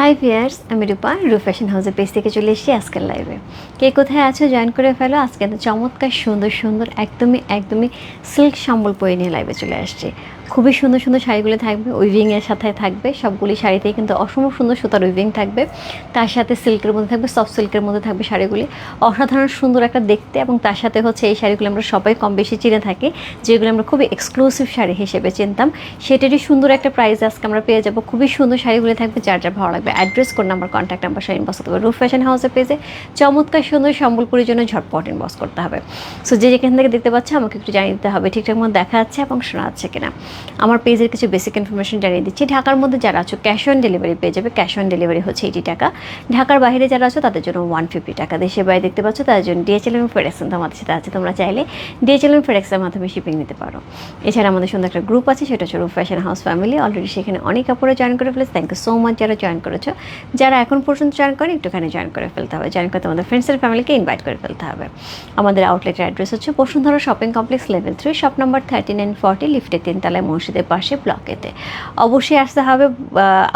High viewers আমি রূপা রূপ fashion হাউসের পেজ থেকে চলে এসেছি আজকের লাইভে কে কোথায় আছো জয়েন করে ফেলো? আজকে এত চমৎকার, সুন্দর সুন্দর, একদমই একদমই সিল্ক সম্বল পরে নিয়ে লাইভে চলে আসছে। খুবই সুন্দর সুন্দর শাড়িগুলো থাকবে উইভিংয়ের সাথে থাকবে, সবগুলি শাড়িতেই কিন্তু অসম্ভব সুন্দর সুতার উইভিং থাকবে। তার সাথে সিল্কের মধ্যে থাকবে সফট সিল্কের মধ্যে থাকবে শাড়িগুলি। অসাধারণ সুন্দর একটা দেখতে এবং তার সাথে হচ্ছে এই শাড়িগুলো আমরা সবাই কম বেশি চিনে থাকি, যেগুলো আমরা খুবই এক্সক্লুসিভ শাড়ি হিসেবে চিনতাম। সেটারই সুন্দর একটা প্রাইস আজকে আমরা পেয়ে যাব। খুবই সুন্দর শাড়িগুলো থাকবে, যার যা ভালো লাগবে। Address code number contact number sari inbox করতে রুফ ফ্যাশন হাউসের পেজে চমৎকার সুন্দর সম্বলপুরের জন্য ঝটপট ইনবক্স করতে হবে। সো যে যেখান থেকে দেখতে পাচ্ছে, আমাকে একটু জানিয়ে দিতে হবে। ঠিকঠাক মতো দেখা যাচ্ছে এবং শোনা যাচ্ছে কিনা। আমার পেজের কিছু বেসিক ইনফরমেশন জানিয়ে দিচ্ছি। ঢাকার মধ্যে যারা আছো ক্যাশ অন ডেলিভারি পেয়ে যাবে। ক্যাশ অন ডেলিভারি হচ্ছে এইটি টাকা। ঢাকার বাইরে যারা আছো, তাদের জন্য ওয়ান ফিফটি টাকা। দেশের বাইরে দেখতে পাচ্ছ, তাদের জন্য ডিএচএল এবং ফেডেক্স আমাদের সাথে আছে। তোমরা চাইলে ডিএচএল এবং ফেডেক্সের মাধ্যমে শিপিং নিতে পারো। এছাড়া আমাদের সুন্দর একটা গ্রুপ আছে, সেটা হচ্ছে ফ্যাশন হাউস ফ্যামিলি অলরেডি সেখানে অনেক কাপড়ে জয়েন করে ফেলেছে। থ্যাংক ইউ সো মাচ যারা জয়েন করেছ। যারা এখন পর্যন্ত জয়েন করে একটুখানি জয়েন করে ফেলতে হবে। জয়েন করতে আমাদের ফ্রেন্ডসের ফ্যামিলিকে ইনভাইট করে ফেলতে হবে। আমাদের আউটলেটের অ্যাড্রেস হচ্ছে Bashundhara shopping complex level three shop number thirty nine forty লিফটের তিনতলায় মসজিদের পাশে ব্লকেতে অবশ্যই আসতে হবে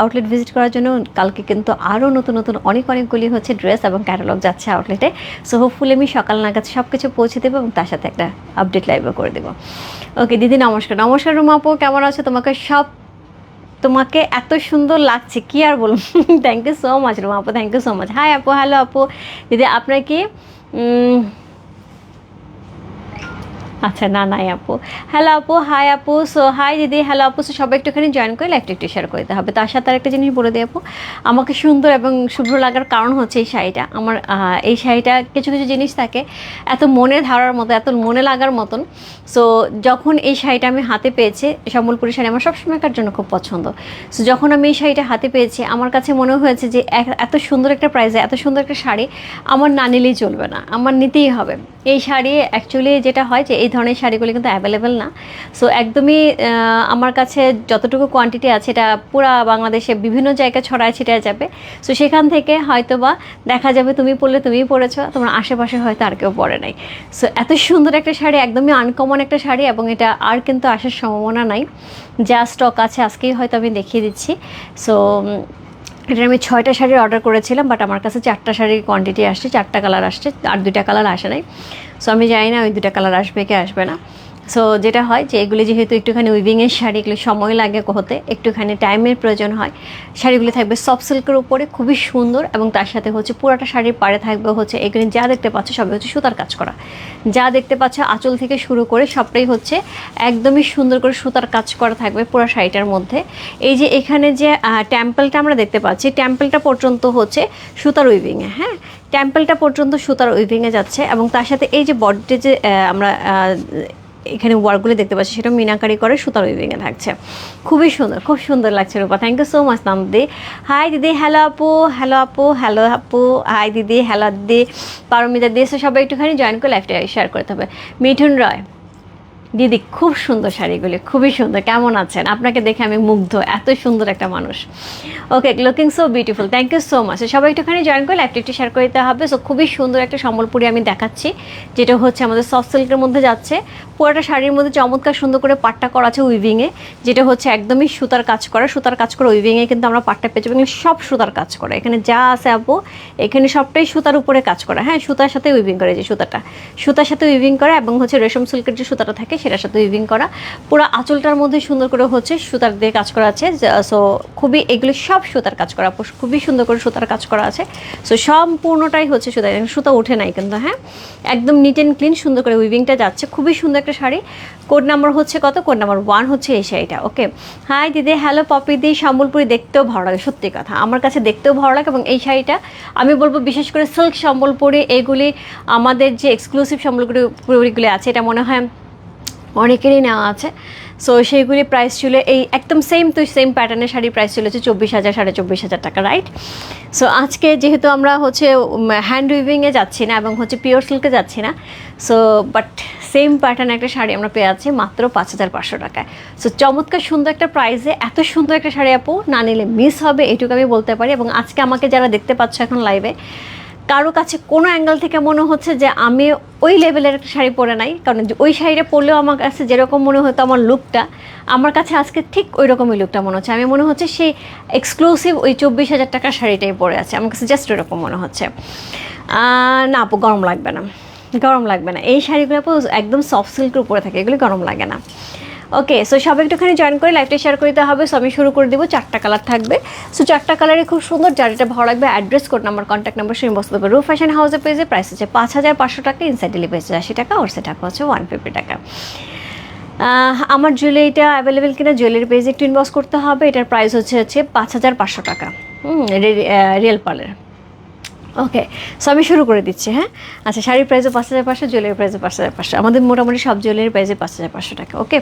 আউটলেট ভিজিট করার জন্য। কালকে কিন্তু আরও নতুন নতুন অনেক, অনেকগুলি হচ্ছে ড্রেস এবং ক্যাটালগ যাচ্ছে আউটলেটে সো হোপফুলি আমি সকাল নাগাদ সব কিছু পৌঁছে দেবো এবং তার সাথে একটা আপডেট লাইভও করে দেবো। ওকে দিদি, নমস্কার। নমস্কার রুমা আপু, কেমন আছো? তোমাকে সব, তোমাকে এত সুন্দর লাগছে, কি আর বলুন thank you so much Ruma আপু thank you so much hi আপু হ্যালো আপু। দিদি, আপনার কি আচ্ছা না নাই আপু। হ্যালো আপু। হাই আপু। সো হাই দিদি। হ্যালো আপু। সো সবাই একটুখানি জয়েন করে লাইভটা একটু শেয়ার করে দিতে হবে। তার সাথে আরেকটা জিনিস বলে দিই, আপু। আমাকে সুন্দর এবং শুভ্র লাগার কারণ হচ্ছে এই শাড়িটা। আমার এই শাড়িটা কিছু কিছু জিনিস থাকে, এত মনে ধারার মতো, এত মনে লাগার মতন। সো যখন এই শাড়িটা আমি হাতে পেয়েছি, সম্বলপুরি শাড়ি আমার সবসময়কার জন্য খুব পছন্দ। সো যখন আমি এই শাড়িটা হাতে পেয়েছি, আমার কাছে মনে হয়েছে যে এত সুন্দর একটা প্রাইসে এত সুন্দর একটা শাড়ি, আমার না নিলেই চলবে না। আমার নিতেই হবে। এই শাড়ি অ্যাকচুয়ালি যেটা হয় যে, এই ধরনের শাড়িগুলি কিন্তু অ্যাভেলেবেল না। সো একদমই আমার কাছে যতটুকু কোয়ান্টিটি আছে, এটা পুরা বাংলাদেশে বিভিন্ন জায়গায় ছড়ায় ছিটায় যাবে। সো সেখান থেকে হয়তো বা দেখা যাবে তুমি পরলে তুমিই পরেছো, তোমার আশেপাশে হয়তো আর কেউ পরে নাই। সো এত সুন্দর একটা শাড়ি, একদমই আনকমন একটা শাড়ি এবং এটা আর কিন্তু আসার সম্ভাবনা নাই। যা স্টক আছে, আজকেই হয়তো আমি দেখিয়ে দিচ্ছি। সো এটা আমি ছয়টা শাড়ির অর্ডার করেছিলাম বাট আমার কাছে চারটা শাড়ির কোয়ান্টিটি আসছে, চারটা কালার আসছে, আর দুইটা কালার আসে নাই। সো আমি জানি না ওই দুটা কালার আসবে কি আসবে না। সো যেটা হয় যে এগুলি যেহেতু একটুখানি উইভিংয়ের শাড়ি, এগুলি সময় লাগে হতে, একটুখানি টাইমের প্রয়োজন হয়, শাড়িগুলি থাকবে সফট সিল্কের উপরে, খুবই সুন্দর এবং তার সাথে হচ্ছে পুরাটা শাড়ির পাড়ে থাকবে হচ্ছে এগুলি যা দেখতে পাচ্ছ সবই হচ্ছে সুতার কাজ করা। যা দেখতে পাচ্ছ আঁচল থেকে শুরু করে সবটাই হচ্ছে একদমই সুন্দর করে সুতার কাজ করা থাকবে পুরো শাড়িটার মধ্যে। এই যে এখানে যে টেম্পলটা আমরা দেখতে পাচ্ছি টেম্পলটা পর্যন্ত হচ্ছে সুতার উইভিংয়ে হ্যাঁ? টেম্পলটা পর্যন্ত সুতার উইভিংয়ে যাচ্ছে এবং তার সাথে এই যে বডিতে যে আমরা এখানে ওয়ার্কগুলো দেখতে পাচ্ছি, সেটা মিনাকারি করে সুতার উইভিংয়ে থাকছে। খুবই সুন্দর, খুব সুন্দর লাগছে Rupa. Thank you so much নাম দিদি হাই দিদি। হ্যালো আপু। হ্যালো আপু। হ্যালো আপু। হাই দিদি। হ্যালো দিদি। পারমিতা দিয়ে সবাই একটুখানি জয়েন করে লাইফটা শেয়ার করতে হবে। মিঠুন রয়। দিদি, খুব সুন্দর শাড়িগুলি, খুবই সুন্দর। কেমন আছেন? আপনাকে দেখে আমি মুগ্ধ, এত সুন্দর একটা মানুষ। Okay looking so beautiful thank you so much সবাই একটুখানি জয়েন করে লাইভটা একটু শেয়ার করে দিতে হবে। সো খুবই সুন্দর একটা সম্বলপুরি আমি দেখাচ্ছি, যেটা হচ্ছে আমাদের সফট সিল্কের মধ্যে যাচ্ছে। পুরোটা শাড়ির মধ্যে চমৎকার সুন্দর করে পাট্টা করা আছে উইভিংয়ে যেটা হচ্ছে একদমই সুতার কাজ করা। সুতার কাজ করা উইভিংয়ে কিন্তু আমরা পাট্টা পেয়েছি এবং সব সুতার কাজ করা। এখানে যা আছে আপু, এখানে সবটাই সুতার উপরে কাজ করা। হ্যাঁ সুতার সাথে উইভিং করে যে সুতাটা। সুতার সাথে উইভিং করা এবং হচ্ছে রেশম সিল্কের যে সুতাটা থাকে সেটার সাথে উইভিং করা। পুরো আঁচলটার মধ্যে সুন্দর করে হচ্ছে সুতার দিয়ে কাজ করা আছে। সো খুবই এগুলো সব সুতার কাজ করা খুবই সুন্দর করে সুতার কাজ করা আছে। সো সম্পূর্ণটাই হচ্ছে সুতা সুতা উঠে নাই কিন্তু হ্যাঁ? একদম নিট অ্যান্ড ক্লিন সুন্দর করে উইভিংটা যাচ্ছে। খুবই সুন্দর একটা শাড়ি। কোড নাম্বার হচ্ছে কত? কোড নাম্বার ওয়ান হচ্ছে এই শাড়িটা ওকে হাই দিদি। হ্যালো পপি দি। সম্বলপুরি দেখতেও ভালো লাগে, সত্যি কথা। আমার কাছে দেখতেও ভালো লাগে, এবং এই শাড়িটা আমি বলব বিশেষ করে সিল্ক সম্বলপুরি। এগুলি আমাদের যে এক্সক্লুসিভ সম্বলপুরিগুলি আছে, এটা মনে হয় অনেকেরই নেওয়া আছে। সো সেইগুলি প্রাইস ছিল এই একদম সেম তো সেম প্যাটার্নের শাড়ি প্রাইস ছিল হচ্ছে চব্বিশ হাজার, সাড়ে চব্বিশ হাজার টাকা রাইট সো আজকে যেহেতু আমরা হচ্ছে হ্যান্ড উইভিংয়ে যাচ্ছি না এবং হচ্ছে পিওর সিল্কে যাচ্ছি না সো বাট সেম প্যাটার্ন একটা শাড়ি আমরা পেয়ে যাচ্ছি মাত্র পাঁচ হাজার পাঁচশো টাকায়। সো চমৎকার সুন্দর একটা প্রাইসে এত সুন্দর একটা শাড়ি আপু, না নিলে মিস হবে, এটুকু আমি বলতে পারি। এবং আজকে আমাকে যারা দেখতে পাচ্ছ এখন লাইভে কারও কাছে কোনো অ্যাঙ্গেল থেকে মনে হচ্ছে যে আমি ওই লেভেলের একটা শাড়ি পরে নাই, কারণ ওই শাড়িটা পরলেও আমার কাছে যেরকম মনে হতো আমার লুকটা আমার কাছে আজকে ঠিক ওই রকমই লুকটা মনে হচ্ছে। আমি মনে হচ্ছে সেই এক্সক্লুসিভ ওই চব্বিশ হাজার টাকার শাড়িটাই পরে আছে। আমার কাছে জাস্ট ওরকম মনে হচ্ছে। না আপু, গরম লাগবে না। গরম লাগবে না। এই শাড়িগুলো আপু একদম সফট সিল্কের উপরে থাকে, এগুলি গরম লাগে না। ওকে সো সব একটুখানি জয়েন করে লাইভটা শেয়ার করে হবে। সো আমি শুরু করে দেবো, চারটা কালার থাকবে। সো চারটা কালারে খুব সুন্দর, যার যেটা ভালো লাগবে address code number contact number সেই বস্তু দেবে রুফ ফ্যাশন হাউসে পেজে প্রাইস হচ্ছে পাঁচ হাজার পাঁচশো টাকা ইনসাইড ডেলিভারি হচ্ছে আশি টাকা ওর সে টাকা হচ্ছে ওয়ান ফিফটি টাকা। আমার জুয়েলারিটা অ্যাভেলেবেল কিনা জুয়েলারি পেজে একটু ইনভেস্ট করতে হবে। এটার প্রাইস হচ্ছে হচ্ছে পাঁচ হাজার পাঁচশো টাকা। রিয়েল পার্লের ওকে সো আমি শুরু করে দিচ্ছি হ্যাঁ? আচ্ছা শাড়ির প্রাইসে পাঁচ হাজার পাঁচশো জুয়েলারি প্রাইসে পাঁচ হাজার পাঁচশো। আমাদের মোটামুটি সব জুয়েলারি প্রাইসে পাঁচ হাজার পাঁচশো টাকা ওকে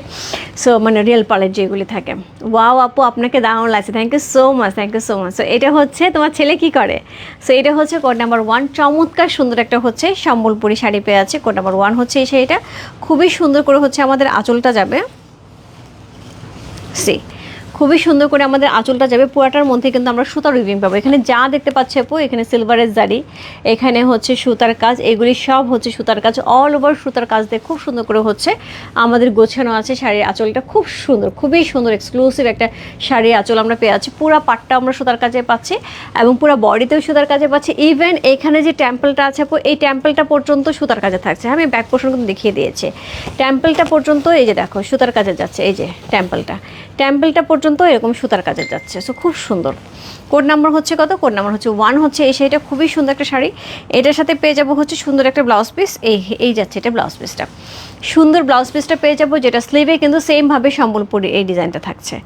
সো মানে রিয়েল পার্লের যেগুলি থাকে। ওয়াও আপু, আপনাকে দারুণ লাগছে। Thank you so much thank you so much so এটা হচ্ছে তোমার ছেলে কি করে? সো এটা হচ্ছে কোড নাম্বার ওয়ান চমৎকার সুন্দর একটা হচ্ছে সম্বলপুরি শাড়ি পেয়ে আছে কোড নাম্বার ওয়ান হচ্ছে এই শাড়িটা। খুবই সুন্দর করে হচ্ছে আমাদের আঁচলটা যাবে। সি খুবই সুন্দর করে আমাদের আঁচলটা যাবে। পুরাটার মধ্যে কিন্তু আমরা সুতার উইভিং পাবো। এখানে যা দেখতে পাচ্ছি আপু, এখানে সিলভারের জারি, এখানে হচ্ছে সুতার কাজ, এগুলি সব হচ্ছে সুতার কাজ অল ওভার সুতার কাজ দিয়ে খুব সুন্দর করে হচ্ছে আমাদের গোছানো আছে শাড়ির আঁচলটা। খুব সুন্দর, খুবই সুন্দর এক্সক্লুসিভ একটা শাড়ির আঁচল আমরা পেয়ে আছি। পুরা পাটটা আমরা সুতার কাজে পাচ্ছি এবং পুরো বডিতেও সুতার কাজে পাচ্ছি। ইভেন এখানে যে টেম্পলটা আছে আপু, এই টেম্পলটা পর্যন্ত সুতার কাজে থাকছে। আমি ব্যাক পোর্শন কিন্তু দেখিয়ে দিয়েছি। টেম্পলটা পর্যন্ত, এই যে দেখো, সুতার কাজে যাচ্ছে, এই যে টেম্পলটা টেম্পলটা পর্যন্ত এরকম সুতার কাজে যাচ্ছে। সো খুব সুন্দর। কোড নাম্বার হচ্ছে কত? কোড নাম্বার হচ্ছে ওয়ান হচ্ছে এই শাড়িটা, খুবই সুন্দর একটা শাড়ি। এটার সাথে পেয়ে যাব হচ্ছে সুন্দর একটা ব্লাউজ পিস এই এই যাচ্ছে এটা ব্লাউজ পিসটা সুন্দর ব্লাউজ পিসটা পেয়ে যাব যেটা স্লিভে কিন্তু সেমভাবে সম্বলপুরি এই ডিজাইনটা থাকছে।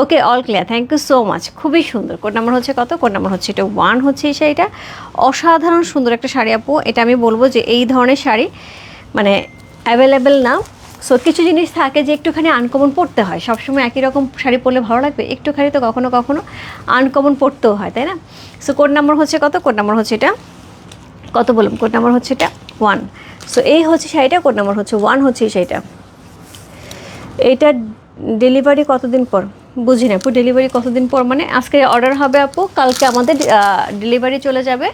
Okay all clear thank you so much খুবই সুন্দর। কোড নাম্বার হচ্ছে কত? কোড নাম্বার হচ্ছে এটা ওয়ান হচ্ছে এই শাড়িটা। অসাধারণ সুন্দর একটা শাড়ি আপু। এটা আমি বলব যে এই ধরনের শাড়ি মানে অ্যাভেলেবেল না সো কিছু জিনিস থাকে যে একটুখানি আনকমন পড়তে হয়। সবসময় একই রকম শাড়ি পরলে ভালো লাগবে। একটুখানি তো কখনো কখনো আনকমন পড়তেও হয়, তাই না? সো কোড নাম্বার হচ্ছে কত? কোড নাম্বার হচ্ছে এটা কত বললাম? কোড নাম্বার হচ্ছে এটা ওয়ান সো এই হচ্ছে শাড়িটা কোড নাম্বার হচ্ছে ওয়ান হচ্ছে এই শাড়িটা। এইটা ডেলিভারি কতদিন পর? বুঝি না, আপু ডেলিভারি কতদিন পর? মানে আজকে অর্ডার হবে, আপু, কালকে আমাদের ডেলিভারি চলে যাবে।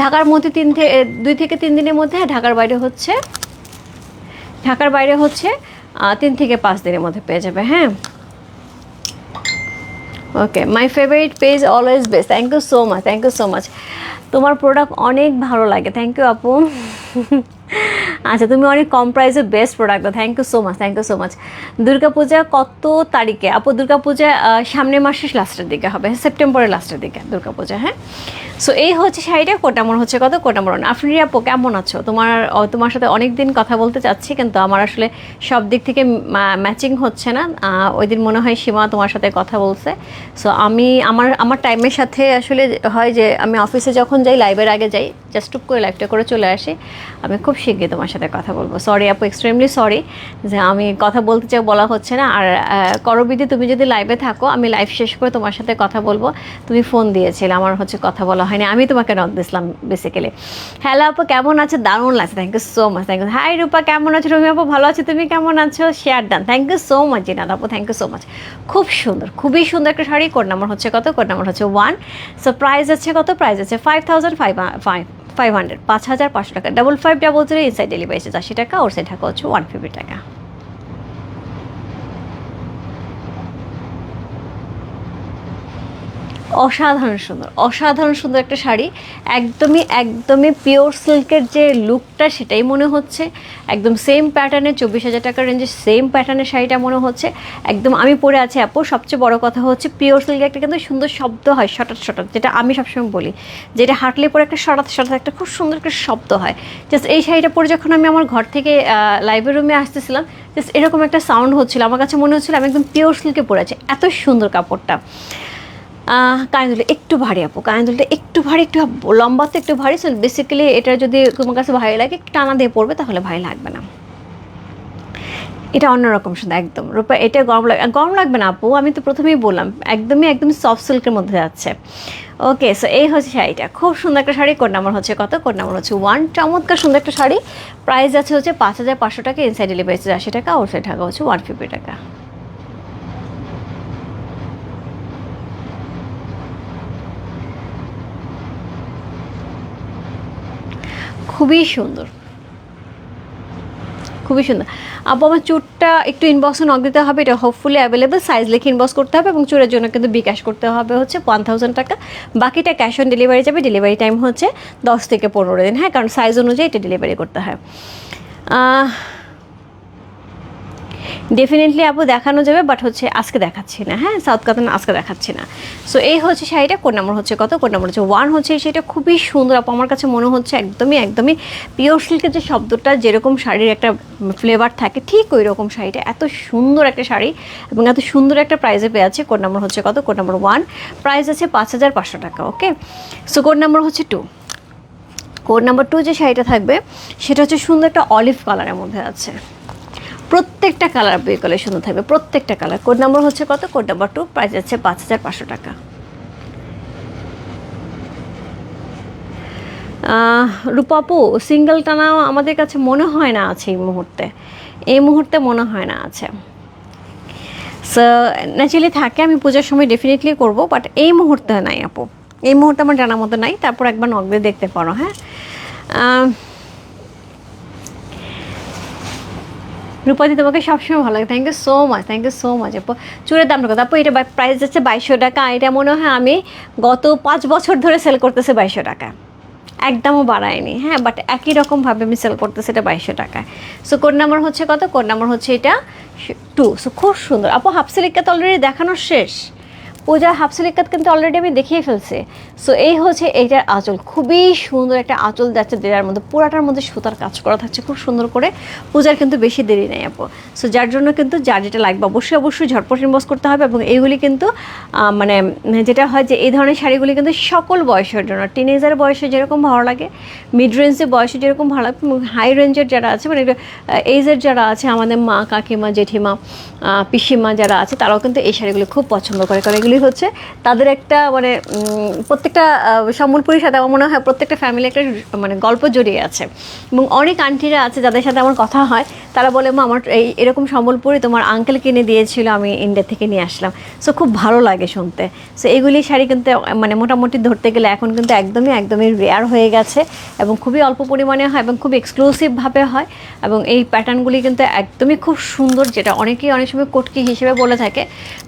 ঢাকার মধ্যে তিন থেকে দুই থেকে তিন দিনের মধ্যে আর ঢাকার বাইরে হচ্ছে ঢাকার বাইরে হচ্ছে তিন থেকে পাঁচ দিনের মধ্যে পেয়ে যাবে হ্যাঁ? Okay my favourite page always best thank you so much thank you so much তোমার প্রোডাক্ট অনেক ভালো লাগে থ্যাংক ইউ আপু। আচ্ছা তুমি অনেক কম প্রাইসে বেস্ট প্রোডাক্ট দাও thank you so much thank you so much Durga Puja কত তারিখে? আপু দুর্গাপূজা সামনের মাসের লাস্টের দিকে হবে সেপ্টেম্বরের লাস্টের দিকে দুর্গাপূজা হ্যাঁ? সো এই হচ্ছে শাড়িটা কোটা মনে হচ্ছে কত? কোটা মনে আফরিন আপু কেমন আছো? তোমার তোমার সাথে অনেক দিন কথা বলতে চাচ্ছি কিন্তু আমার আসলে সব দিক থেকে ম্যাচিং হচ্ছে না। ওই দিন মনে হয় সীমা তোমার সাথে কথা বলছে। সো আমি আমার আমার টাইমের সাথে আসলে হয় যে আমি অফিসে যখন যাই লাইভের আগে যাই জাস্ট টুক করে লাইভটা করে চলে আসি। আমি খুব শীঘ্রই তোমার সাথে কথা বলব। সরি আপু এক্সট্রিমলি সরি যে আমি কথা বলতে চাই বলা হচ্ছে না। আর আহ, করবিদি তুমি যদি লাইভে থাকো আমি লাইভ শেষ করে তোমার সাথে কথা বলব। তুমি ফোন দিয়েছিলে আমার হচ্ছে কথা বলা হয়নি। আমি তোমাকে নক দিয়েছিলাম বেসিক্যালি হ্যালো আপু, কেমন আছে? দারুণ লাগছে thank you so much thank you hi Rupa, কেমন আছো? রুমি আপু, ভালো আছো? তুমি কেমন আছো? Share done thank you so much Jinad আপু থ্যাংক ইউ সো মাচ খুব সুন্দর, খুবই সুন্দর একটা শাড়ি। কোড নাম্বার হচ্ছে কত? কোড নাম্বার হচ্ছে ওয়ান সো প্রাইস আছে কত? প্রাইস আছে five thousand five five five hundred পাঁচ হাজার পাঁচশো টাকা। Double five double zero inside delivery আছে, আশি টাকা ওর সাইড টাকা হচ্ছে ওয়ান ফিফটি টাকা। অসাধারণ সুন্দর অসাধারণ সুন্দর একটা শাড়ি। একদমই একদমই পিওর সিল্কের যে লুকটা সেটাই মনে হচ্ছে। একদম সেম প্যাটার্নের চব্বিশ হাজার টাকার রেঞ্জে সেম প্যাটার্নের শাড়িটা মনে হচ্ছে। একদম আমি পরে আছি আপু, সবচেয়ে বড় কথা হচ্ছে পিওর সিল্কের একটা কিন্তু সুন্দর শব্দ হয় শটাত শটাত যেটা আমি সবসময় বলি। যেটা হাঁটলে পরে একটা শটাত শটাত একটা খুব সুন্দর একটা শব্দ হয়। জাস্ট এই শাড়িটা পরে যখন আমি আমার ঘর থেকে লাইব্রেরি রুমে আসতেছিলাম জাস্ট এরকম একটা সাউন্ড হচ্ছিল। আমার কাছে মনে হচ্ছিল আমি একদম পিওর সিল্কে পরে আছি। এত সুন্দর কাপড়টা। কায়ন্দুলটা একটু ভারী আপু কায়ন্দুলটা একটু ভারী, একটু লম্বা তো একটু ভারী সো বেসিক্যালি এটা যদি তোমার কাছে ভারী লাগে টানা দিয়ে পড়বে, তাহলে ভারী লাগবে না। এটা অন্যরকম সুন্দর একদম। রূপা, এটা গরম লাগবে গরম লাগবে না আপু, আমি তো প্রথমেই বললাম, একদমই একদম সফট সিল্কের মধ্যে যাচ্ছে। ওকে সো এই হচ্ছে শাড়িটা। খুব সুন্দর একটা শাড়ি কোড নাম্বার হচ্ছে কত? কোড নাম্বার হচ্ছে ওয়ান চমৎকার সুন্দর একটা শাড়ি। প্রাইস আছে হচ্ছে পাঁচ হাজার পাঁচশো টাকা ইনসাইড ডেলিভারি আশি টাকা ওর সাইড টাকা হচ্ছে ওয়ান ফিফটি টাকা। খুবই সুন্দর। খুবই সুন্দর। আপু, আমার চুরটা একটু ইনবক্সে নক দিতে হবে। এটা হোপফুলি অ্যাভেলেবেল সাইজ লিখে ইনবক্স করতে হবে এবং চুরের জন্য কিন্তু বিকাশ করতে হবে হচ্ছে ওয়ান থাউজেন্ড টাকা। বাকিটা ক্যাশ অন ডেলিভারি যাবে। ডেলিভারি টাইম হচ্ছে দশ থেকে পনেরো দিন। হ্যাঁ কারণ সাইজ অনুযায়ী এটা ডেলিভারি করতে হয়। ডেফিনেটলি আপু দেখানো যাবে বাট হচ্ছে আজকে দেখাচ্ছি না। হ্যাঁ সাউথ কাতান আজকে দেখাচ্ছি না। সো এই হচ্ছে শাড়িটা, কোন নাম্বার হচ্ছে কত, কোন নাম্বার হচ্ছে ওয়ান হচ্ছে শাড়িটা খুবই সুন্দর আপু। আমার কাছে মনে হচ্ছে একদমই একদমই পিওর সিল্কের যে শব্দটা, যেরকম শাড়ির একটা ফ্লেভার থাকে, ঠিক ওই রকম শাড়িটা। এত সুন্দর একটা শাড়ি এবং এত সুন্দর একটা প্রাইজে পেয়ে আছে কোড নাম্বার হচ্ছে কত কোড নাম্বার ওয়ান প্রাইস আছে পাঁচ হাজার পাঁচশো টাকা ওকে সো কোড নাম্বার হচ্ছে টু কোড নাম্বার টু যে শাড়িটা থাকবে, সেটা হচ্ছে সুন্দর একটা অলিভ কালারের মধ্যে আছে। প্রত্যেকটা কালার বই সুন্দর থাকবে। প্রত্যেকটা কালার। কোড নাম্বার হচ্ছে কত? কোড নাম্বার টু, প্রাইস আছে পাঁচ হাজার পাঁচশো টাকা। রূপাপু, সিঙ্গেল টানা আমাদের কাছে মনে হয় না আছে এই মুহূর্তে। এই মুহূর্তে মনে হয় না আছে। সো ন্যাচারালি থাকে, আমি পূজার সময় ডেফিনেটলি করব বাট এই মুহূর্তে নাই আপু। এই মুহূর্তে আমার জানার মতো নাই, তারপর একবার নক দিয়ে দেখতে পারো হ্যাঁ? রূপাদি তোমাকে সবসময় ভালো লাগে। Thank you so much thank you so much আপু। চুরের দাম কত? আপু, এটা প্রাইস যাচ্ছে বাইশশো টাকা। এটা মনে হয় আমি গত পাঁচ বছর ধরে সেল করতেছে বাইশশো টাকা। একদমও বাড়ায়নি হ্যাঁ বাট একই রকমভাবে আমি সেল করতেছি এটা বাইশশো টাকায়। সো কোড নাম্বার হচ্ছে কত? কোড নাম্বার হচ্ছে এটা টু সো খুব সুন্দর। আপু, হাফ সিলিকটা তো অলরেডি দেখানো শেষ। পূজা হাফ সিলিকাত কিন্তু অলরেডি আমি দেখিয়ে ফেলছি। সো এই হচ্ছে এইটার আঁচল। খুবই সুন্দর একটা আঁচল যাচ্ছে দেড়ার মধ্যে, পুরাটার মধ্যে সুতার কাজ করা থাকছে, খুব সুন্দর করে। পূজার কিন্তু বেশি দেরি নেই আপু। সো যার জন্য কিন্তু যার যেটা লাগবে, অবশ্যই অবশ্যই ঝটপট ইনবক্স করতে হবে এবং এইগুলি কিন্তু মানে যেটা হয় যে এই ধরনের শাড়িগুলি কিন্তু সকল বয়সের জন্য টিনেজার বয়সে যেরকম ভালো লাগে মিড রেঞ্জের বয়সে যেরকম ভালো লাগে হাই রেঞ্জের যারা আছে মানে এইজের যারা আছে, আমাদের মা, কাকিমা, জেঠিমা পিসিমা যারা আছে, তারাও কিন্তু এই শাড়িগুলি খুব পছন্দ করে, কারণ এগুলি হচ্ছে, তাদের একটা মানে প্রত্যেকটা সম্বলপুরীর সাথে আমার মনে হয় প্রত্যেকটা ফ্যামিলি একটা মানে গল্প জড়িয়ে আছে। এবং অনেক আন্টিরা আছে যাদের সাথে আমার কথা হয়, তারা বলে, মা, আমার এই, এরকম সম্বলপুরি তোমার আঙ্কেল কিনে দিয়েছিল, আমি ইন্ডিয়া থেকে নিয়ে আসলাম। সো খুব ভালো লাগে শুনতে। সো এগুলি শাড়ি কিন্তু মানে মোটামুটি ধরতে গেলে এখন কিন্তু একদমই একদমই রেয়ার হয়ে গেছে এবং খুবই অল্প পরিমাণে হয় এবং খুব এক্সক্লুসিভভাবে হয় এবং এই প্যাটার্নগুলি কিন্তু একদমই খুব সুন্দর, যেটা অনেকেই অনেক সময় কটকি হিসেবে বলে থাকে।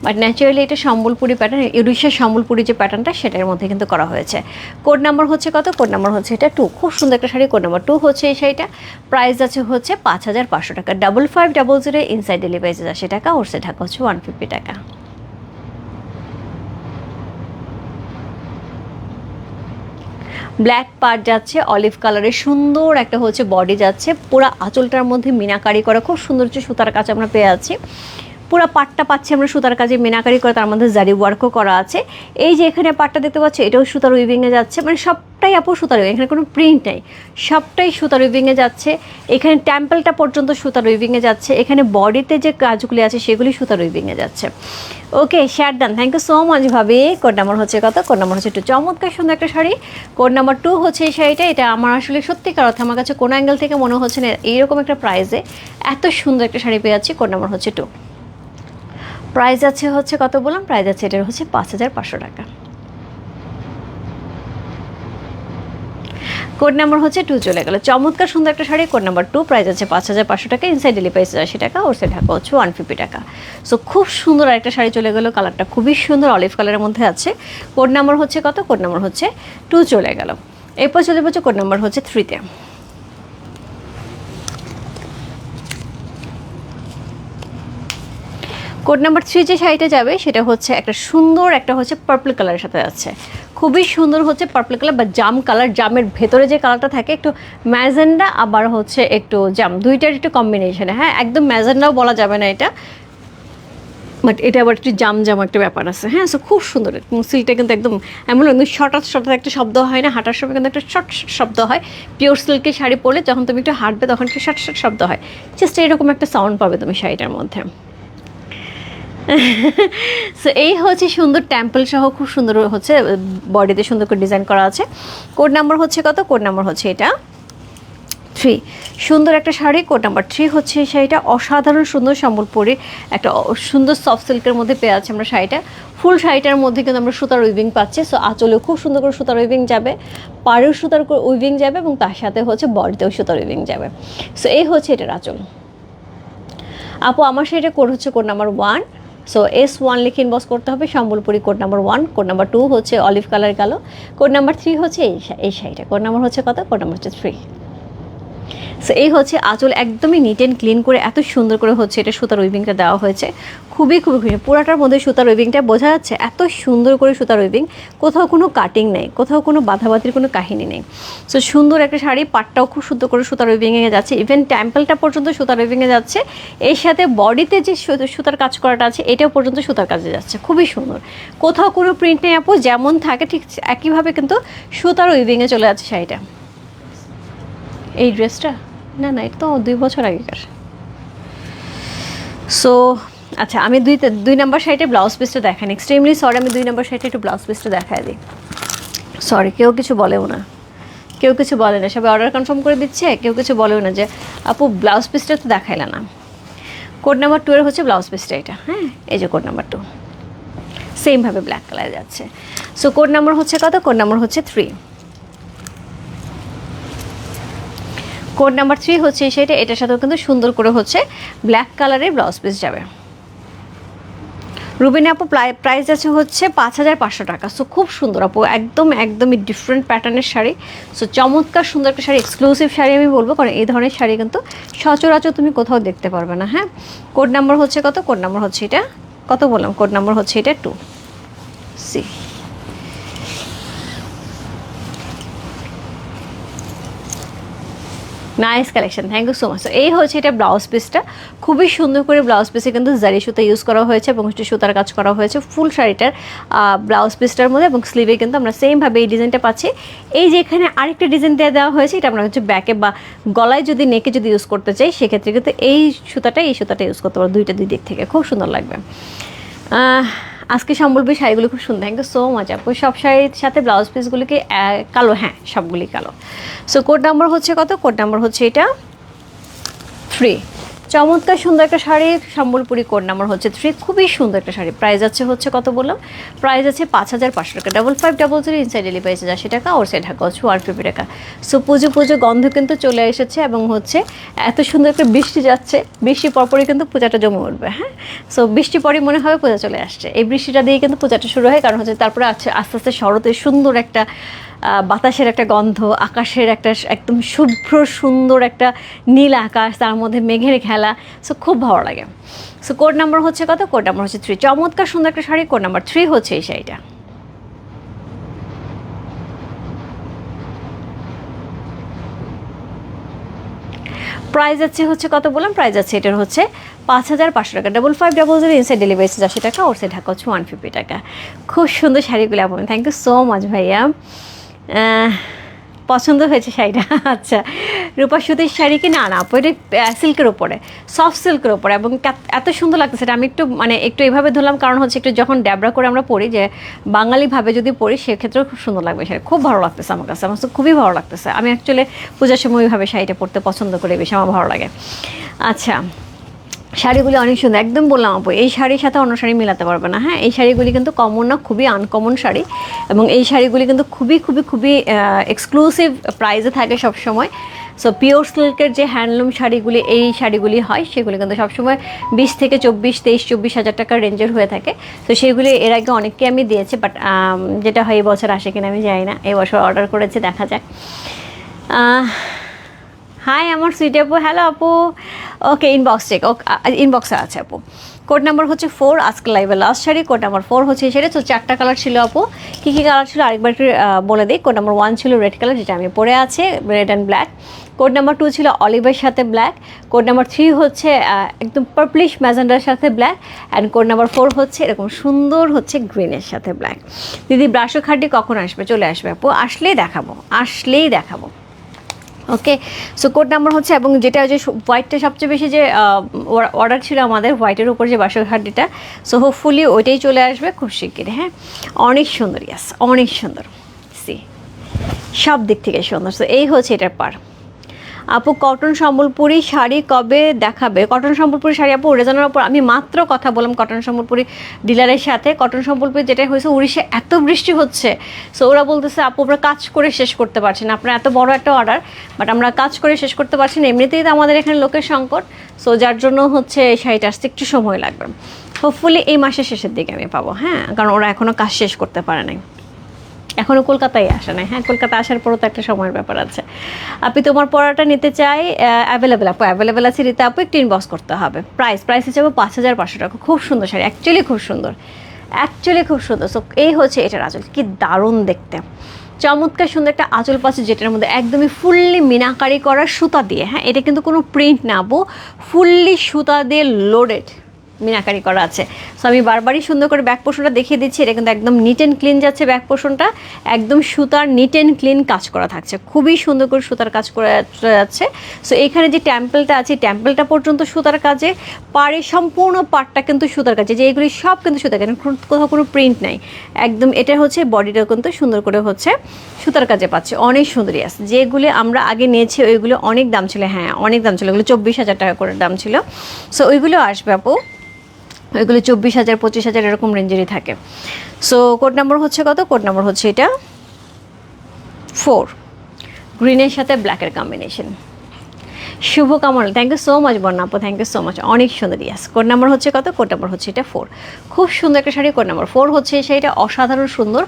বাট ন্যাচারালি এটা সম্বলপুরি প্যাটার্ন ইউরিশের সম্বলপুরি যে প্যাটার্নটা সেটার মধ্যে কিন্তু করা হয়েছে। কোড নাম্বার হচ্ছে কত? কোড নাম্বার হচ্ছে এটা টু খুব সুন্দর একটা শাড়ি কোড নাম্বার টু হচ্ছে এই শাড়িটা। প্রাইস আছে হচ্ছে পাঁচ হাজার পাঁচশো টাকা। Double five double zero inside delivery charge আশি টাকা, ওর সে ঢাকা হচ্ছে ওয়ান ফিফটি টাকা। ব্ল্যাক পার্ট যাচ্ছে অলিভ কালারের সুন্দর একটা হচ্ছে বডি যাচ্ছে। পুরো আঁচলটার মধ্যে মিনাকারি করা, খুব সুন্দর হচ্ছে সুতার কাজ আমরা পেয়ে আছি। পুরো পাটটা পাচ্ছি আমরা সুতার কাজে, মিনাকারি করে, তার মধ্যে জারি ওয়ার্কও করা আছে। এই যে এখানে পাটটা দেখতে পাচ্ছি, এটাও সুতার উইভিংয়ে যাচ্ছে মানে সবটাই আপু সুতার উইভিং এখানে কোনো প্রিন্ট নেই। সবটাই সুতার উইভিংয়ে যাচ্ছে, এখানে টেম্পলটা পর্যন্ত সুতার উইভিংয়ে যাচ্ছে, এখানে বডিতে যে কাজগুলি আছে, সেগুলি সুতার উইভিংয়ে যাচ্ছে। Okay share done thank you so much ভাবি। কোড নাম্বার হচ্ছে কত? কোড নাম্বার হচ্ছে একটু চমৎকার, সুন্দর একটা শাড়ি। কোড নাম্বার টু হচ্ছে এই শাড়িটা, এটা আমার আসলে সত্যিকার অর্থে আমার কাছে কোনো অ্যাঙ্গেল থেকে মনে হচ্ছে না, এইরকম একটা প্রাইজে এত সুন্দর একটা শাড়ি পেয়ে যাচ্ছি কোড নাম্বার হচ্ছে টু প্রাইস আছে হচ্ছে কত বললাম? প্রাইস আছে এটার হচ্ছে পাঁচ হাজার পাঁচশো টাকা। কোড নাম্বার হচ্ছে টু চলে গেল। চমৎকার সুন্দর একটা sari code number two price আছে পাঁচ হাজার পাঁচশো টাকা ইনসাইড ডেলিভারি আশি টাকা ওর সাইড ঢাকা হচ্ছে ওয়ান ফিফটি টাকা। সো খুব সুন্দর একটা শাড়ি চলে গেলো কালারটা খুবই সুন্দর অলিভ কালারের মধ্যে আছে। কোড নাম্বার হচ্ছে কত? কোড নাম্বার হচ্ছে টু চলে গেল। এরপর চলে যাচ্ছে কোড নাম্বার হচ্ছে থ্রিতে কোড নাম্বার থ্রি যে শাড়িটা যাবে, সেটা হচ্ছে একটা সুন্দর, একটা হচ্ছে পার্পল কালারের সাথে আছে। খুবই সুন্দর হচ্ছে পার্পল কালার বা জাম কালার জামের ভেতরে যে কালারটা থাকে, একটু ম্যাজেন্ডা, আবার হচ্ছে একটু জাম, দুইটার একটু কম্বিনেশনে হ্যাঁ একদম ম্যাজেন্ডাও বলা যাবে না এটা। বাট এটা আবার একটু জাম জাম একটা ব্যাপার আছে। হ্যাঁ সো খুব সুন্দর। সিলটা কিন্তু একদম এমন একদম শর্টাত শর্টাত একটা শব্দ হয় না, হাঁটার সময় কিন্তু একটা শর্ট শর্ট শব্দ হয়। পিওর সিল্কের শাড়ি পরলে যখন তুমি একটু হাঁটবে, তখন একটু শর্ট শর্ট শব্দ হয়। জাস্ট এরকম একটা সাউন্ড পাবে তুমি শাড়িটার মধ্যে। সো এই হচ্ছে সুন্দর টেম্পল সহ খুব সুন্দর হচ্ছে বডিতে সুন্দর করে ডিজাইন করা আছে। কোড নাম্বার হচ্ছে কত? কোড নাম্বার হচ্ছে এটা থ্রি সুন্দর একটা শাড়ি কোড নাম্বার থ্রি হচ্ছে শাড়িটা। অসাধারণ সুন্দর সম্বলপুরি, একটা সুন্দর সফট সিল্কের মধ্যে পেয়ে আছে আমরা শাড়িটা। ফুল শাড়িটার মধ্যে কিন্তু আমরা সুতার উইভিং পাচ্ছি। সো আঁচলেও খুব সুন্দর করে সুতার উইভিং যাবে, পাড়েও সুতার উইভিং যাবে এবং তার সাথে হচ্ছে বডিতেও সুতার উইভিং যাবে। সো এই হচ্ছে এটার আঁচল। আপু, আমার শাড়িটা কোড হচ্ছে code number one so S one লিখে ইনবক্স করতে হবে, Sambalpuri code number one code number two হচ্ছে অলিভ কালার কালো কোড নাম্বার থ্রি হচ্ছে এই এই শাড়িটা কোড নাম্বার হচ্ছে কত? কোড নাম্বার হচ্ছে থ্রি সো এই হচ্ছে আঁচল একদমই নিট অ্যান্ড ক্লিন করে এত সুন্দর করে হচ্ছে এটা সুতার উইভিংটা দেওয়া হয়েছে। খুবই খুবই খুশি পুরাটার মধ্যে সুতার উইভিংটা বোঝা যাচ্ছে এত সুন্দর করে সুতার উইভিং কোথাও কোনো কাটিং নেই, কোথাও কোনো বাধাবাধির কোনো কাহিনী নেই। সো সুন্দর একটা শাড়ি, পাটটাও খুব সুন্দর করে সুতার উইভিংয়ে যাচ্ছে। ইভেন টেম্পলটা পর্যন্ত সুতার উইভিংয়ে যাচ্ছে। এর সাথে বডিতে যে সুতার কাজ করাটা আছে, এটাও পর্যন্ত সুতার কাজে যাচ্ছে। খুবই সুন্দর। কোথাও কোনো প্রিন্ট নেই আপু, যেমন থাকে ঠিক একইভাবে কিন্তু সুতার উইভিংয়ে চলে যাচ্ছে শাড়িটা। এই ড্রেসটা না না, এটা তো দুই বছর আগেকার। সো আচ্ছা আমি দুই দুই নাম্বার সাইডে ব্লাউজ পিসটা দেখান এক্সট্রিমলি সরি আমি দুই নাম্বার সাইডে একটু ব্লাউজ পিসটা দেখাই দিই। সরি কেউ কিছু বলেও না। কেউ কিছু বলে না। সবাই অর্ডার কনফার্ম করে দিচ্ছে, কেউ কিছু বলেও না যে, আপু ব্লাউজ পিসটা তো দেখাইলে না। কোড নাম্বার টু এর হচ্ছে ব্লাউজ পিসটা এটা। হ্যাঁ এই যে কোড নাম্বার টু সেমভাবে ব্ল্যাক কালার যাচ্ছে। সো কোড নাম্বার হচ্ছে কত? কোড নাম্বার হচ্ছে থ্রি কোড নাম্বার থ্রি হচ্ছে সেটা এটার সাথেও কিন্তু সুন্দর করে হচ্ছে ব্ল্যাক কালারের ব্লাউজ পিস যাবে। রুবিনা আপু প্রাইস আছে হচ্ছে পাঁচ হাজার পাঁচশো টাকা। সো খুব সুন্দর আপু, একদম, একদমই ডিফারেন্ট প্যাটার্নের শাড়ি। সো চমৎকার সুন্দর একটা শাড়ি এক্সক্লুসিভ শাড়ি আমি বলব, কারণ এই ধরনের শাড়ি কিন্তু সচরাচর তুমি কোথাও দেখতে পারবে না হ্যাঁ? কোড নাম্বার হচ্ছে কত? কোড নাম্বার হচ্ছে এটা। কত বললাম? কোড নাম্বার হচ্ছে এটা two see nice collection thank you so much এই হচ্ছে এটা ব্লাউজ পিসটা খুবই সুন্দর করে ব্লাউজ পিসে কিন্তু জারি সুতা ইউজ করা হয়েছে এবং হচ্ছে সুতার কাজ করা হয়েছে ফুল শাড়িটার ব্লাউজ পিসটার মধ্যে এবং স্লিভে কিন্তু আমরা সেমভাবে এই ডিজাইনটা পাচ্ছি। এই যে এখানে আরেকটা ডিজাইন দেওয়া দেওয়া হয়েছে, এটা আমরা হচ্ছে ব্যাকে বা গলায় যদি নেকে যদি ইউজ করতে চাই, সেক্ষেত্রে কিন্তু এই সুতাটা এই সুতাটা ইউজ করতে পারো দুইটা দুই দিক থেকে। খুব সুন্দর লাগবে। আজকে সম্বলপুর শাড়িগুলো খুব সুন্দর থ্যাংক ইউ সো মাচ আপু, সব শাড়ির সাথে ব্লাউজ পিসগুলিকে কালো? হ্যাঁ সবগুলি কালো। সো কোড নাম্বার হচ্ছে কত? কোড নাম্বার হচ্ছে এটা থ্রি চমৎকার সুন্দর একটা শাড়ি, সম্বলপুরি কোড নাম্বার হচ্ছে থ্রি খুবই সুন্দর একটা শাড়ি। প্রাইস আছে হচ্ছে কত বললাম? প্রাইস আছে পাঁচ হাজার পাঁচশো টাকা। Double five double zero inside delivery আছে আশি টাকা ওর সাইড ঢাকা হচ্ছে ওয়ান ফিফটি টাকা। সো পুজো পুজো গন্ধ কিন্তু চলে এসেছে এবং হচ্ছে এত সুন্দর একটা বৃষ্টি যাচ্ছে। বৃষ্টি পরপরই কিন্তু পূজাটা জমে উঠবে হ্যাঁ? সো বৃষ্টি পরই মনে হবে পূজা চলে আসছে। এই বৃষ্টিটা দিয়ে কিন্তু পূজাটা শুরু হয়, কারণ হচ্ছে তারপরে আছে আস্তে আস্তে শরতের সুন্দর একটা বাতাসের একটা গন্ধ, আকাশের একটা একদম শুভ্র, সুন্দর একটা নীল আকাশ, তার মধ্যে মেঘের খেলা। সো খুব ভালো লাগে। সো কোড নাম্বার হচ্ছে কত? কোড নাম্বার হচ্ছে থ্রি চমৎকার, সুন্দর একটা শাড়ি। কোড নাম্বার থ্রি হচ্ছে এই শাড়িটা। প্রাইস আছে হচ্ছে কত বললাম? প্রাইস আছে এটার হচ্ছে পাঁচ হাজার পাঁচশো টাকা। Double five double zero inside delivery charge আশি টাকা ওর সাইড ঢাকা হচ্ছে ওয়ান ফিফটি টাকা। খুব সুন্দর শাড়িগুলো আপনি থ্যাংক ইউ সো মাচ ভাইয়া। পছন্দ হয়েছে শাড়িটা। আচ্ছা রূপা সুতির শাড়ি কি? না না, আপু সিল্কের ওপরে সফট সিল্কের ওপরে এবং এত সুন্দর লাগতেছে এটা। আমি একটু মানে একটু এভাবে ধরলাম কারণ হচ্ছে একটু যখন ড্যাবরা করে আমরা পড়ি যে বাঙালিভাবে যদি পড়ি সেক্ষেত্রেও খুব সুন্দর লাগবে শাড়ি। খুব ভালো লাগতেছে আমার কাছে, আমার খুবই ভালো লাগতেছে। আমি অ্যাকচুয়ালি পূজার সময় ওইভাবে শাড়িটা পরতে পছন্দ করি বেশি, আমার ভালো লাগে। আচ্ছা শাড়িগুলি অনেক সুন্দর। একদম বললাম আপু এই শাড়ির সাথে অন্য শাড়ি মেলাতে পারবে না। হ্যাঁ এই শাড়িগুলি কিন্তু কমন না খুবই আনকমন শাড়ি এবং এই শাড়িগুলি কিন্তু খুবই খুবই খুবই এক্সক্লুসিভ প্রাইসে থাকে সবসময়। সো পিওর সিল্কের যে হ্যান্ডলুম শাড়িগুলি এই শাড়িগুলি হয় সেগুলি কিন্তু সবসময় বিশ থেকে চব্বিশ তেইশ চব্বিশ হাজার টাকার রেঞ্জের হয়ে থাকে। তো সেগুলি এর আগে অনেককে আমি দিয়েছি বাট যেটা হয় এই বছর আসে কিনা আমি জানি না। এই বছর অর্ডার করেছি দেখা আহ, হাই আমার সুইট আপু। হ্যালো আপু। ওকে ইনবক্স চেক ইনবক্সে আছে আপু। কোড নাম্বার হচ্ছে ফোর আজকে লাইভে last sari code number four হচ্ছে সেটা তো চারটা কালার ছিল আপু। কী কী কালার ছিল আরেকবার একটু বলে দিই। কোড নাম্বার ওয়ান ছিল রেড কালার যেটা আমি পরে আছে red and black code number two ছিল অলিভের সাথে ব্ল্যাক কোড নাম্বার থ্রি হচ্ছে একদম পার্পলিশ ম্যাজেন্ডার সাথে black and code number four হচ্ছে এরকম সুন্দর হচ্ছে গ্রিনের সাথে ব্ল্যাক দিদি ব্রাশো খাড্ডি কখন আসবে? চলে আসবে আপু। আসলেই দেখাবো। আসলেই দেখাবো। ওকে সো কোড নাম্বার হচ্ছে এবং যেটা যে হোয়াইটটা সবচেয়ে বেশি যে অর্ডার ছিল আমাদের হোয়াইটের উপর যে হাড্ডিটা সো হোপফুলি ওইটাই চলে আসবে খুব শিগগির হ্যাঁ? অনেক সুন্দর ইয়াস অনেক সুন্দর। সি সব দিক থেকে সুন্দর। সো এই হচ্ছে এটার পার আপু, কটন সম্বলপুরি শাড়ি কবে দেখাবে? কটন সম্বলপুরি শাড়ি আপু উড়ে জানার পর আমি মাত্র কথা বললাম কটন সম্বলপুরি ডিলারের সাথে। কটন সম্বলপুরি যেটা হয়েছে, উড়িষ্যা এত বৃষ্টি হচ্ছে। সো ওরা বলতেছে, আপু, আমরা কাজ করে শেষ করতে পারছি না। আপনার এত বড় একটা অর্ডার বাট আমরা কাজ করে শেষ করতে পারছি না। এমনিতেই তো আমাদের এখানে লোকের সংকট। সো যার জন্য হচ্ছে এই শাড়িটা আসতে একটু সময় লাগবে। হোপফুলি এই মাসের শেষের দিকে আমি পাবো হ্যাঁ? কারণ ওরা এখনও কাজ শেষ করতে পারে নাই। এখনও কলকাতায় আসে নাই। হ্যাঁ কলকাতা আসার পরও তো একটা সময়ের ব্যাপার আছে। আপনি তোমার পড়াটা নিতে চাই অ্যাভেলেবেল আপু অ্যাভেলেবেল আছে নিতে আপু, একটু ইনবক্স করতে হবে। প্রাইস প্রাইস হিসাবে পাঁচ হাজার পাঁচশো টাকা। খুব সুন্দর শাড়ি অ্যাকচুয়ালি খুব সুন্দর। অ্যাকচুয়ালি খুব সুন্দর। সো এই হচ্ছে এটার আঁচল। কি দারুণ দেখতে। চমৎকার সুন্দর একটা আঁচল পাচ্ছে যেটার মধ্যে একদমই ফুললি মিনাকারি করা সুতা দিয়ে। হ্যাঁ এটা কিন্তু কোনো প্রিন্ট না আপু। ফুললি সুতা দিয়ে লোডেড মিনাকারি করা আছে। সো আমি বারবারই সুন্দর করে ব্যাক পোর্শনটা দেখিয়ে দিচ্ছি। এটা কিন্তু একদম নিট অ্যান্ড ক্লিন যাচ্ছে ব্যাক পোর্শনটা একদম সুতার নিট অ্যান্ড ক্লিন কাজ করা থাকছে। খুবই সুন্দর করে সুতার কাজ করা যাচ্ছে। সো এখানে যে টেম্পলটা আছে টেম্পলটা পর্যন্ত সুতার কাজে। পাড়ে সম্পূর্ণ পাটটা কিন্তু সুতার কাজে। যে এগুলি সব কিন্তু সুতার কাজে। কোথাও কোনো প্রিন্ট নাই। একদম এটা হচ্ছে বডিটা কিন্তু সুন্দর করে হচ্ছে সুতার কাজে পাচ্ছে। অনেক সুন্দরী আছে। যেগুলি আমরা আগে নিয়েছি, ওইগুলো অনেক দাম ছিল। হ্যাঁ অনেক দাম ছিল। ওগুলো চব্বিশ হাজার টাকা করে দাম ছিল। সো ওইগুলো আসবে আপু। ওইগুলো চব্বিশ হাজার, পঁচিশ হাজার এরকম রেঞ্জেরই থাকে। সো কোড নাম্বার হচ্ছে কত? কোড নাম্বার হচ্ছে এটা ফোর গ্রিনের সাথে ব্ল্যাকের কম্বিনেশন শুভ কামল থ্যাংক ইউ সো মাচ বর্ণাপু থ্যাংক ইউ সো মাচ অনেক সুন্দর। ইয়াস কোড নাম্বার হচ্ছে কত? কোড নাম্বার হচ্ছে এটা ফোর খুব সুন্দর একটা শাড়ি। কোড নাম্বার ফোর হচ্ছে সেইটা অসাধারণ সুন্দর।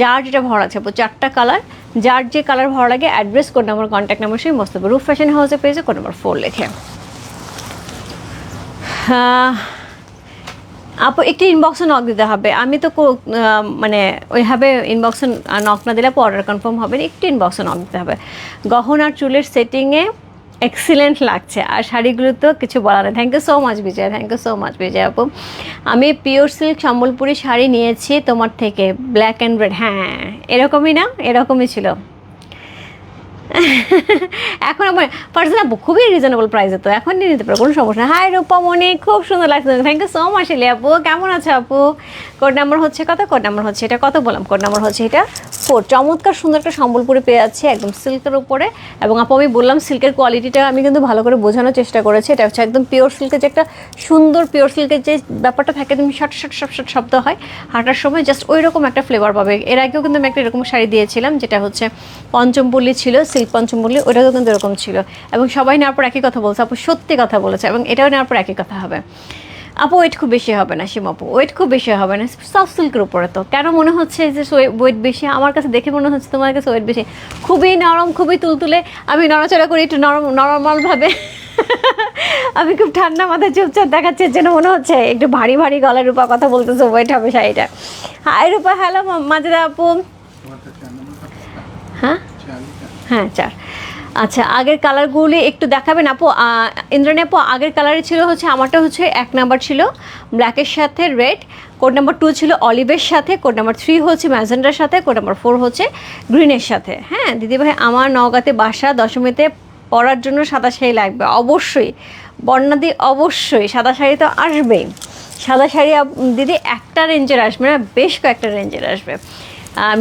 যার যেটা ভরা আছে চারটা কালার যার যে কালার ভরা লাগে address code number contact number সেই মস্ত রুফ ফ্যাশন হাউসে পেয়েছে কোড নাম্বার ফোর লেখে। হ্যাঁ আপু, একটি ইনবক্সে নক দিতে হবে। আমি তো মানে ওইভাবে ইনবক্সে নক না দিলে অর্ডার কনফার্ম হবে না, একটু ইনবক্সে নক দিতে হবে। গহনার চুলের সেটিংয়ে এক্সিলেন্ট লাগছে, আর শাড়িগুলো তো কিছু বলার নেই। Thank you so much Bijoy thank you so much Bijoy আপু। আমি পিওর সিল্ক সম্বলপুরি শাড়ি নিয়েছি তোমার থেকে ব্ল্যাক অ্যান্ড রেড হ্যাঁ এরকমই না? এরকমই ছিল। এখন আমার পার্সেল আপু খুবই রিজনেবল প্রাইসে তো, এখন নিয়ে নিতে পারো, কোনো সমস্যা না হাই রূপামণি খুব সুন্দর লাগছে থ্যাংক ইউ সো মাচ এলি আপু। কেমন আছে আপু? কোড নাম্বার হচ্ছে কত? কোড নাম্বার হচ্ছে এটা কত বললাম? কোড নাম্বার হচ্ছে এটা ফোর চমৎকার সুন্দর একটা সম্বলপুরি পেয়ে যাচ্ছে একদম সিল্কের উপরে। এবং আপু, আমি বললাম সিল্কের কোয়ালিটিটা আমি কিন্তু ভালো করে বোঝানোর চেষ্টা করেছি। এটা হচ্ছে একদম পিওর সিল্কের যে একটা সুন্দর পিওর সিল্কের যে ব্যাপারটা থাকে তুমি শর্ট শর্ট শর্ট শর্ট শব্দ হয়, হাঁটার সময় জাস্ট ওই রকম একটা ফ্লেভার পাবে। এর আগেও কিন্তু আমি একটা এরকম শাড়ি দিয়েছিলাম, যেটা হচ্ছে পঞ্চমপল্লী ছিল সিল্ক পঞ্চমপল্লী ওটাও কিন্তু এরকম ছিল। এবং সবাই নেওয়ার পর একই কথা বলছে আপু সত্যি কথা বলেছে এবং এটাও নেওয়ার পর একই কথা হবে। আপু ওয়েট খুব বেশি হবে না সীমা আপু ওয়েট খুব বেশি হবে না সফট সিল্কের উপরে তো। কেন মনে হচ্ছে যে ওয়েট বেশি? আমার কাছে দেখে মনে হচ্ছে তোমার কাছে ওয়েট বেশি। খুবই নরম খুবই তুলতুলে আমি নড়াচড়া করি একটু নরম নরমালভাবে। আমি খুব ঠান্ডা মাথায় চুপচাপ দেখাচ্ছে যেন মনে হচ্ছে একটু ভারী ভারী গলার রূপা কথা বলতেছে ওয়েট হবে শাড়িটা। হাই রূপা হ্যালো মাঝে আপু। হ্যাঁ? হ্যাঁ চার। আচ্ছা আগের কালারগুলি একটু দেখাবেন আপু। ইন্দ্রাণী আপু, আগের কালারে ছিল হচ্ছে, আমারটা হচ্ছে এক নাম্বার ছিল ব্ল্যাকের সাথে রেড কোড নাম্বার টু ছিল অলিভের সাথে কোড নাম্বার থ্রি হচ্ছে ম্যাজেন্ডার সাথে কোড নাম্বার ফোর হচ্ছে গ্রিনের সাথে। হ্যাঁ দিদিভাই আমার নওগাঁতে বাসা, দশমীতে পরার জন্য সাদা শাড়ি লাগবে, অবশ্যই। বর্ণাদি অবশ্যই, সাদা শাড়ি তো আসবেই। সাদা শাড়ি দিদি, একটা রেঞ্জের আসবে না, বেশ কয়েকটা রেঞ্জের আসবে।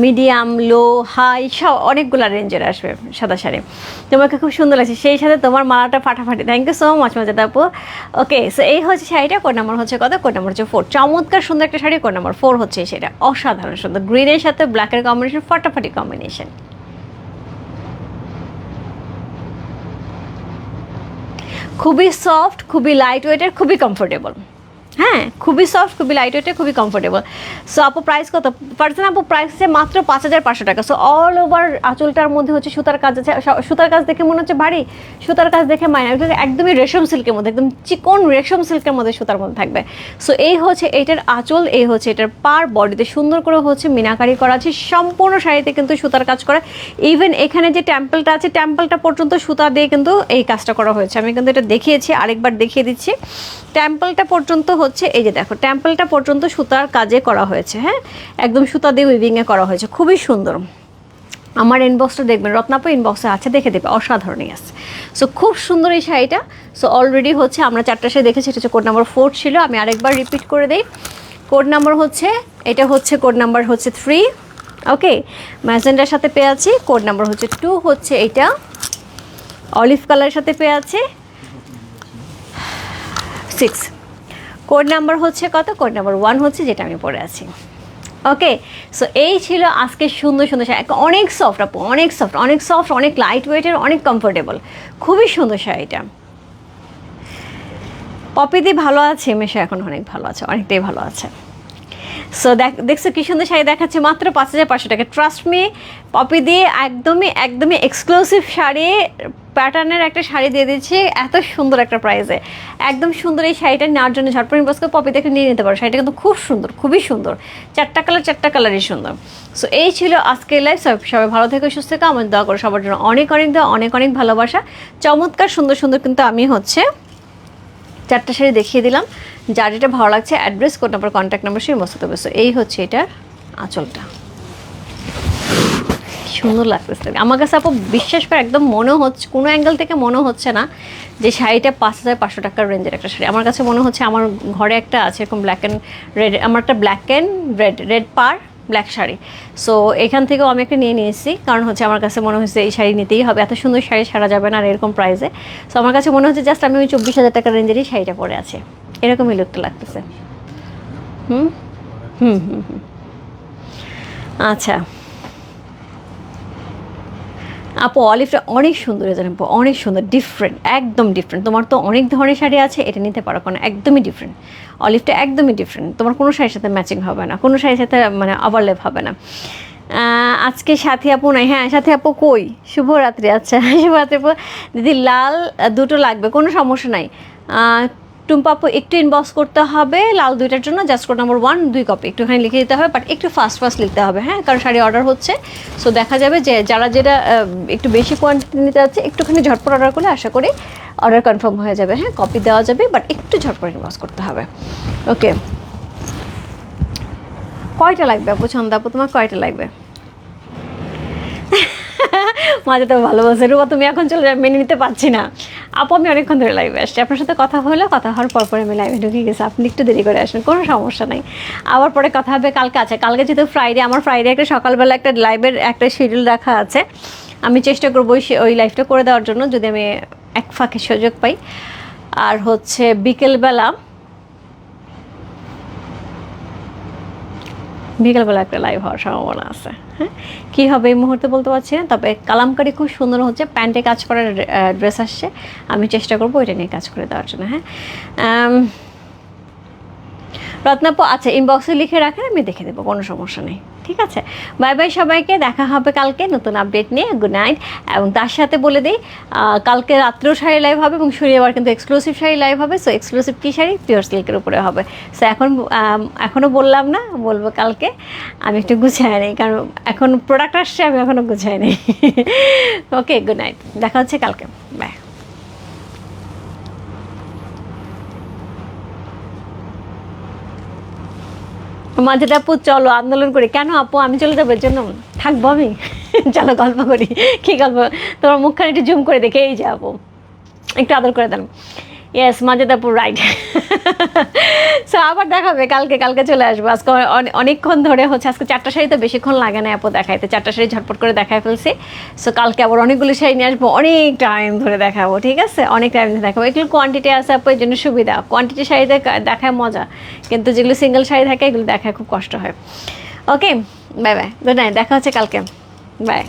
মিডিয়াম লো হাই সব অনেকগুলো রেঞ্জের আসবে সাদা শাড়ি। তোমাকে খুব সুন্দর লাগছে। সেই সাথে তোমার মালাটা ফাটাফাটি। থ্যাংক ইউ সো মাচ মজা আপু। ওকে সো এই হচ্ছে শাড়িটা। কোন নাম্বার হচ্ছে কত? কোন নাম্বার হচ্ছে ফোর চমৎকার সুন্দর একটা শাড়ি। কোন নাম্বার ফোর হচ্ছে সেটা অসাধারণ সুন্দর। গ্রিনের সাথে ব্ল্যাকের কম্বিনেশন ফাটাফাটি কম্বিনেশন খুবই সফট খুবই লাইট ওয়েটের খুবই কমফোর্টেবল হ্যাঁ খুবই সফট খুবই লাইট ওয়েটের খুবই কমফোর্টেবল সো আপু প্রাইস কত? পার্সেন্ট আপু প্রাইস হচ্ছে মাত্র পাঁচ হাজার পাঁচশো টাকা। সো অল ওভার আঁচলটার মধ্যে হচ্ছে সুতার কাজ আছে। সুতার কাজ দেখে মনে হচ্ছে ভারী, সুতার কাজ দেখে কিন্তু একদমই রেশম সিল্কের মধ্যে, একদম চিকন রেশম সিল্কের মধ্যে সুতার মধ্যে থাকবে। সো এই হচ্ছে এইটার আঁচল, এই হচ্ছে এটার পার বডিতে সুন্দর করে হচ্ছে মিনাকারি করা আছে। সম্পূর্ণ শাড়িতে কিন্তু সুতার কাজ করা। ইভেন এখানে যে টেম্পলটা আছে টেম্পলটা পর্যন্ত সুতা দিয়ে কিন্তু এই কাজটা করা হয়েছে। আমি কিন্তু এটা দেখিয়েছি, আরেকবার দেখিয়ে দিচ্ছি। টেম্পলটা পর্যন্ত হচ্ছে, এই যে দেখো টেম্পলটা পর্যন্ত সুতার কাজে করা হয়েছে হ্যাঁ? একদম সুতা দিয়ে উইভিংয়ে করা হয়েছে, খুবই সুন্দর। আমার ইনবক্সটা দেখবেন, রত্নাপা ইনবক্সে আছে, দেখে দেবে, অসাধারণই আছে। সো খুব সুন্দর এই শাড়িটা। সো অলরেডি হচ্ছে, আমরা চারটা শাড়ি দেখেছি, এটা হচ্ছে কোড নাম্বার ফোর ছিল, আমি আরেকবার রিপিট করে দিই। কোড নাম্বার হচ্ছে, এটা হচ্ছে কোড নাম্বার হচ্ছে থ্রি ওকে ম্যাজেন্ডার সাথে পেয়ে আছি কোড নাম্বার হচ্ছে টু হচ্ছে এইটা। অলিভ কালারের সাথে পেয়ে আছে। সিক্স কোড নাম্বার হচ্ছে কত? কোড নাম্বার ওয়ান হচ্ছে যেটা আমি পরে আছি। ওকে? সো এই ছিল আজকে সুন্দর সুন্দর শাড়ি। অনেক সফট আপু, অনেক সফট অনেক সফট অনেক লাইট ওয়েটের অনেক কমফোর্টেবল খুবই সুন্দর শাড়িটা। পপিদি ভালো আছে, মেশা এখন অনেক ভালো আছে, অনেকটাই ভালো আছে। সো দেখ, দেখছ কি সুন্দর শাড়ি দেখাচ্ছে? মাত্র পাঁচ হাজার পাঁচশো টাকা। ট্রাস্ট মি পপি দিয়ে একদমই একদমই এক্সক্লুসিভ শাড়ি প্যাটার্নের একটা শাড়ি দিয়ে দিচ্ছি, এত সুন্দর একটা প্রাইসে একদম সুন্দর এই শাড়িটা নেওয়ার জন্য ঝটপট বসকে পপি দেখে নিয়ে নিতে পারো। শাড়িটা কিন্তু খুব সুন্দর, খুবই সুন্দর। চারটা কালার চারটা কালারই সুন্দর। সো এই ছিল আজকের লাইফ সবাই ভালো থেকে, সুস্থ থেকে। আমার দোয়া করো সবার জন্য অনেক অনেক দেওয়া অনেক অনেক ভালোবাসা। চমৎকার, সুন্দর সুন্দর কিন্তু আমি হচ্ছে চারটা শাড়ি দেখিয়ে দিলাম। যার যেটা ভালো লাগছে address code number contact number সেই মস্ত এই হচ্ছে এটার আঁচলটা। সুন্দর লাগতেছে। আমার কাছে আপু বিশ্বাস করে একদম মনে হচ্ছে, কোনো অ্যাঙ্গেল থেকে মনে হচ্ছে না যে শাড়িটা পাঁচ হাজার পাঁচশো টাকার রেঞ্জের একটা শাড়ি। আমার কাছে মনে হচ্ছে আমার ঘরে একটা আছে, এরকম ব্ল্যাক অ্যান্ড রেড আমার একটা ব্ল্যাক অ্যান্ড রেড রেড পার ব্ল্যাক শাড়ি। সো এখান থেকেও আমি একটা নিয়ে নিয়েছি, কারণ হচ্ছে আমার কাছে মনে হচ্ছে এই শাড়ি নিতেই হবে। এত সুন্দর শাড়ি সারা যাবে না আর এরকম প্রাইসে সো আমার কাছে মনে হচ্ছে জাস্ট আমি ওই চব্বিশ হাজার টাকার রেঞ্জেরই শাড়িটা পরে আছে। এরকমই লুকটা লাগতেছে। হুম? হুম হুম হুম। আচ্ছা। আপু অলিভটা অনেক সুন্দর জানেন আপু, অনেক সুন্দর ডিফারেন্ট একদম ডিফারেন্ট তোমার তো অনেক ধরনের শাড়ি আছে, এটা নিতে পারো কারণ একদমই ডিফারেন্ট অলিভটা একদমই ডিফারেন্ট তোমার কোনো শাড়ির সাথে ম্যাচিং হবে না, কোনো শাড়ির সাথে মানে ওভারলেপ হবে না। আজকে সাথী আপু নাই হ্যাঁ সাথী আপু কই? শুভরাত্রি আচ্ছা শুভরাত্রি আপু। দিদি, লাল দুটো লাগবে, কোনো সমস্যা নাই। আহ, টুম্পা একটু ইনবক্স করতে হবে লাল দুইটার জন্য জাস্ট কোড নাম্বার ওয়ান দুই কপি একটুখানি লিখে দিতে হবে বাট একটু ফাস্ট ফাস্ট লিখতে হবে হ্যাঁ? কারণ শাড়ি অর্ডার হচ্ছে। সো দেখা যাবে যে যারা যেটা একটু বেশি কোয়ান্টিটি নিতে যাচ্ছে একটুখানি ঝটপট অর্ডার করলে আশা করি অর্ডার কনফার্ম হয়ে যাবে হ্যাঁ? কপি দেওয়া যাবে বাট একটু ঝটপট ইনবক্স করতে হবে। ওকে কয়টা লাগবে আপু ছন্দা আপু? তোমার কয়টা লাগবে? মাঝে তো ভালো বলছে রুবা তুমি এখন চলে যাবে মেনে নিতে পারছি না। আপু, আমি অনেকক্ষণ ধরে লাইভে আসছি। আপনার সাথে কথা হলো, কথা হওয়ার পর পরে আমি লাইভে ঢুকে গেছি। আপনি একটু দেরি করে আসেন, কোনো সমস্যা নাই। আবার পরে কথা হবে, কালকে আছে। কালকে যেহেতু ফ্রাইডে আমার ফ্রাইডে একটা সকালবেলা একটা লাইভের একটা শিডিউল রাখা আছে। আমি চেষ্টা করব ওই লাইভটা করে দেওয়ার জন্য, যদি আমি এক ফাঁকে সুযোগ পাই। আর হচ্ছে বিকেলবেলা বিকেলবেলা একটা লাইভ হওয়ার সম্ভাবনা আছে। কী হবে এই মুহূর্তে বলতে পারছি না, তবে কালামকারি খুব সুন্দর হচ্ছে, প্যান্টে কাজ করার ড্রেস আসছে। আমি চেষ্টা করব ওইটা নিয়ে কাজ করে দেওয়ার জন্য হ্যাঁ? রত্নাপু আচ্ছা ইনবক্সে লিখে রাখেন, আমি দেখে দেবো, কোনো সমস্যা নেই। ঠিক আছে? বাই বাই সবাইকে, দেখা হবে কালকে নতুন আপডেট নিয়ে। গুড নাইট এবং তার সাথে বলে দিই কালকে রাত্রেও শাড়ি লাইভ হবে এবং শনিবার কিন্তু এক্সক্লুসিভ শাড়ি লাইভ হবে। সো এক্সক্লুসিভ কী শাড়ি? পিওর সিল্কের উপরে হবে। সো এখন এখনও বললাম না, বলব কালকে। আমি একটু গুছাই নেই, কারণ এখন প্রোডাক্ট আসছে, আমি এখনও গুছাই নেই। ওকে গুড নাইট দেখা হচ্ছে কালকে। বাই মাঝেটা আপু চলো আন্দোলন করি। কেন আপু? আমি চলে যাব জন্য থাকব আমি। চলো গল্প করি। কি গল্প? তোমার মুখখানে একটু জুম করে দেখে এই যাব একটু আদর করে দেন। ইয়েস মাজেদাপুর রাইট সো আবার দেখাবে, কালকে কালকে চলে আসব। আজকে অনেকক্ষণ ধরে হচ্ছে, আজকে চারটা শাড়ি তো বেশিক্ষণ লাগে না আপু দেখাইতে। চারটা শাড়ি ঝটপট করে দেখাই ফেলছি। সো কালকে আবার অনেকগুলো শাড়ি নিয়ে আসব। অনেক টাইম ধরে দেখাবো, ঠিক আছে? অনেক টাইম ধরে দেখাবো। এগুলো কোয়ান্টিটি আছে আপু এর জন্য সুবিধা। কোয়ান্টিটি শাড়িতে দেখায় মজা। কিন্তু যেগুলো সিঙ্গেল শাড়ি থাকে, এগুলো দেখায় খুব কষ্ট হয়। Okay bye bye good night দেখা হচ্ছে কালকে। বাই